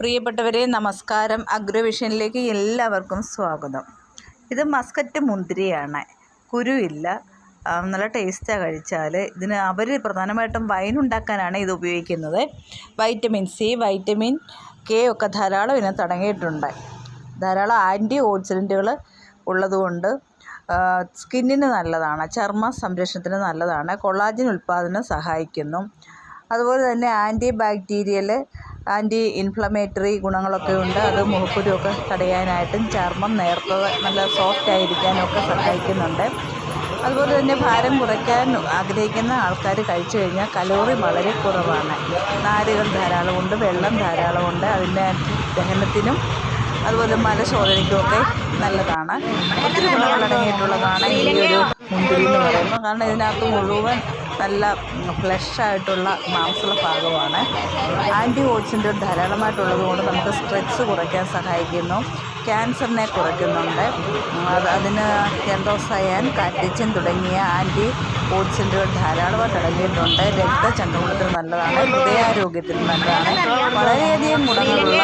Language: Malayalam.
പ്രിയപ്പെട്ടവരെ നമസ്കാരം. അഗ്രോവിഷനിലേക്ക് എല്ലാവർക്കും സ്വാഗതം. ഇത് മസ്കറ്റ് മുന്തിരിയാണ്. കുരുവില്ല. നല്ല ടേസ്റ്റാണ് കഴിച്ചാൽ ഇതിന് അവർ പ്രധാനമായിട്ടും വൈൻ ഉണ്ടാക്കാനാണ് ഇത് ഉപയോഗിക്കുന്നത്. വൈറ്റമിൻ സി വൈറ്റമിൻ കെ ഒക്കെ ധാരാളം ഇതിനെ തടങ്ങിയിട്ടുണ്ട്. ധാരാളം ആന്റി ഓക്സിഡന്റുകൾ ഉള്ളതുകൊണ്ട് സ്കിന്നിന് നല്ലതാണ് ചർമ്മ സംരക്ഷണത്തിന് നല്ലതാണ് കൊളാജിൻ ഉൽപ്പാദനം സഹായിക്കുന്നു. അതുപോലെ തന്നെ ആന്റി ബാക്ടീരിയൽ ആന്റി ഇൻഫ്ലമേറ്ററി ഗുണങ്ങളൊക്കെ ഉണ്ട്. അത് മുഖക്കുരുവൊക്കെ തടയാനായിട്ടും ചർമ്മം നേർത്തത് നല്ല സോഫ്റ്റ് ആയിരിക്കാനൊക്കെ സഹായിക്കുന്നുണ്ട്. അതുപോലെ തന്നെ ഭാരം കുറയ്ക്കാൻ ആഗ്രഹിക്കുന്ന ആൾക്കാർ കഴിച്ചു കഴിഞ്ഞാൽ കലോറി വളരെ കുറവാണ്. നാരുകൾ ധാരാളമുണ്ട് വെള്ളം ധാരാളമുണ്ട് അതിന്റെ ദഹനത്തിനും അതുപോലെ മലശോധനയ്ക്കുമൊക്കെ നല്ലതാണ്. ഒത്തിരി ഗുണങ്ങളടങ്ങിയിട്ടുള്ളതാണ് ഈ ഒരു മുന്തിരി എന്ന് പറയുന്നത്. കാരണം ഇതിനകത്ത് മുഴുവൻ നല്ല ഫ്ലഷ് ആയിട്ടുള്ള മാംസമുള്ള ഭാഗമാണ്. ആന്റി ഓക്സിഡന്റ് ധാരാളമായിട്ടുള്ളത് കൊണ്ട് നമുക്ക് സ്ട്രെസ് കുറയ്ക്കാൻ സഹായിക്കുന്നു. ക്യാൻസറിനെ കുറയ്ക്കുന്നുണ്ട്. അത് അതിന് എൻഡോസയാൻ കാറ്റിച്ചൻ തുടങ്ങിയ ആന്റി ഓക്സിഡന്റുകൾ ധാരാളമായിട്ട് അടങ്ങിയിട്ടുണ്ട്. രക്തചംക്രമണത്തിന് നല്ലതാണ്. ഹൃദയാരോഗ്യത്തിന് നല്ലതാണ്. വളരെയധികം ഗുണങ്ങളുള്ള